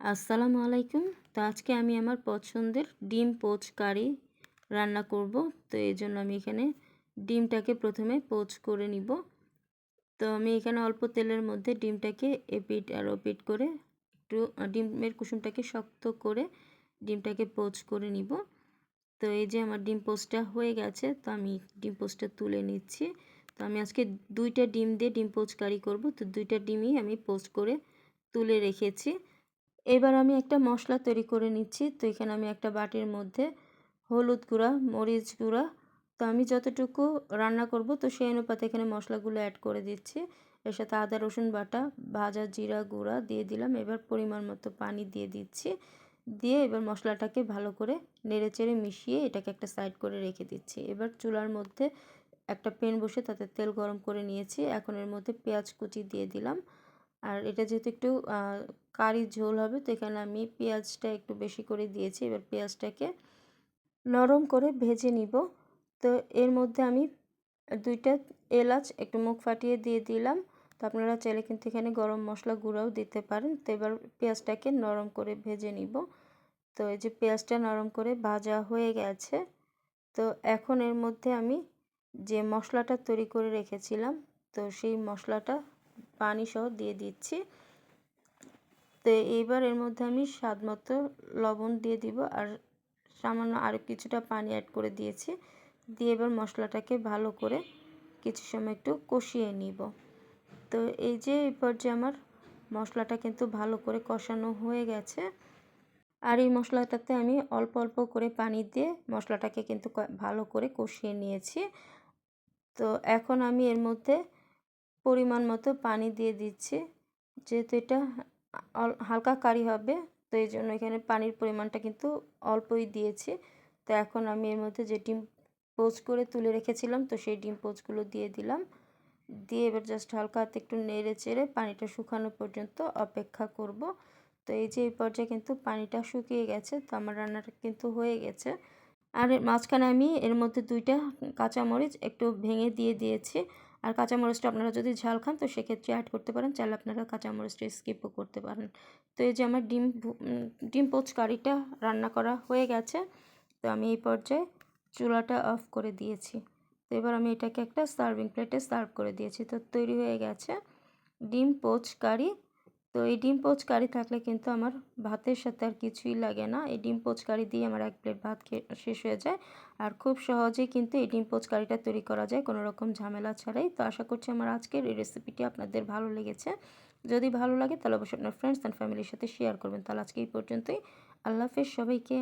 আসসালামু আলাইকুম। তো আজকে আমি আমার পছন্দের ডিম পোচ কারি রান্না করব। তো এই জন্য আমি এখানে ডিমটাকে প্রথমে পোচ করে নিব। তো আমি এখানে অল্প তেলের মধ্যে ডিমটাকে এপিট আর ওপিট করে একটু ডিমের কুসুমটাকে শক্ত করে ডিমটাকে পোচ করে নিব। তো এই যে আমার ডিম পোচটা হয়ে গেছে, তো আমি ডিম পোচটা তুলে নিচ্ছি। তো আমি আজকে দুইটা ডিম দিয়ে ডিম পোচ কারি করব। তো দুইটা ডিমই আমি পোচ করে তুলে রেখেছি। এবার আমি একটা মশলা তৈরি করে নিচ্ছি। তো এখানে আমি একটা বাটির মধ্যে হলুদ গুঁড়া, মরিচ গুঁড়া। তো আমি যতটুকু রান্না করব, তো সেই অনুপাতে এখানে মশলাগুলো অ্যাড করে দিচ্ছি। এর সাথে আদা, রসুন বাটা, ভাজা জিরা গুঁড়া দিয়ে দিলাম। এবার পরিমাণ মতো পানি দিয়ে দিচ্ছি। দিয়ে এবার মশলাটাকে ভালো করে নেড়ে চেড়ে মিশিয়ে এটাকে একটা সাইড করে রেখে দিচ্ছি। এবার চুলার মধ্যে একটা পেন বসে তাতে তেল গরম করে নিয়েছি। এখন এর মধ্যে পেঁয়াজ কুচি দিয়ে দিলাম। আর এটা যেহেতু একটু কারি ঝোল হবে, তো এখানে আমি পেঁয়াজটা একটু বেশি করে দিয়েছি। এবার পেঁয়াজটাকে নরম করে ভেজে নিব। তো এর মধ্যে আমি দুইটা এলাচ একটু মুখ ফাটিয়ে দিয়ে দিলাম। তো আপনারা চাইলে কিন্তু এখানে গরম মশলা গুঁড়াও দিতে পারেন। তো এবার পেঁয়াজটাকে নরম করে ভেজে নিব। তো এই যে পেঁয়াজটা নরম করে ভাজা হয়ে গেছে। তো এখন এর মধ্যে আমি যে মশলাটা তৈরি করে রেখেছিলাম, তো সেই মশলাটা পানি সহ দিয়ে দিচ্ছি। তো এইবার এর মধ্যে আমি স্বাদ মতো লবণ দিয়ে দিব আর সামান্য আরও কিছুটা পানি অ্যাড করে দিয়েছি। দিয়ে এবার মশলাটাকে ভালো করে কিছু সময় একটু কষিয়ে নিব। তো এই যে এই পর্যায়ে আমার মশলাটা কিন্তু ভালো করে কষানো হয়ে গেছে। আর এই মশলাটাতে আমি অল্প অল্প করে পানি দিয়ে মশলাটাকে কিন্তু ভালো করে কষিয়ে নিয়েছি। তো এখন আমি এর মধ্যে পরিমাণ মতো পানি দিয়ে দিচ্ছি। যেহেতু এটা হালকা কারি হবে, তো এই জন্য এখানে পানির পরিমাণটা কিন্তু অল্পই দিয়েছি। তো এখন আমি এর মধ্যে যে ডিম পোচ করে তুলে রেখেছিলাম, তো সেই ডিম পোচগুলো দিয়ে দিলাম। দিয়ে এবার জাস্ট হালকা হাতে একটু নেড়ে চেড়ে পানিটা শুকানো পর্যন্ত অপেক্ষা করব। তো এই যে এই পর্যায়ে কিন্তু পানিটা শুকিয়ে গেছে, তো আমার রান্নাটা কিন্তু হয়ে গেছে। আর মাঝখানে আমি এর মধ্যে দুইটা কাঁচামরিচ একটু ভেঙে দিয়ে দিয়েছি। আর কাঁচামরিচটা আপনারা যদি ঝাল খান, তো সেক্ষেত্রে অ্যাড করতে পারেন। চাইলে আপনারা কাঁচামরিচটা স্কিপও করতে পারেন। তো এই যে আমার ডিম ডিম পোচ কারিটা রান্না করা হয়ে গেছে। তো আমি এই পর্যায়ে চুলাটা অফ করে দিয়েছি। তো এবার আমি এটাকে একটা সার্ভিং প্লেটে সার্ভ করে দিয়েছি। তো তৈরি হয়ে গেছে ডিম পোচ কারি তো এই ডিম পোচকারি থাকলে কিন্তু আমার ভাতের সাথে আর কিছুই লাগে না। এই ডিম পোচকারি দিয়ে আমার এক প্লেট ভাত শেষ হয়ে যায়। আর খুব সহজেই কিন্তু এই ডিম পোচকারিটা তৈরি করা যায় কোনো রকম ঝামেলা ছাড়াই। তো আশা করছি আমার আজকের এই রেসিপিটি আপনাদের ভালো লেগেছে। যদি ভালো লাগে তাহলে অবশ্যই আপনার ফ্রেন্ডস অ্যান্ড ফ্যামিলির সাথে শেয়ার করবেন। তাহলে আজকে এই পর্যন্তই। আল্লাহ হাফেজ সবাইকে।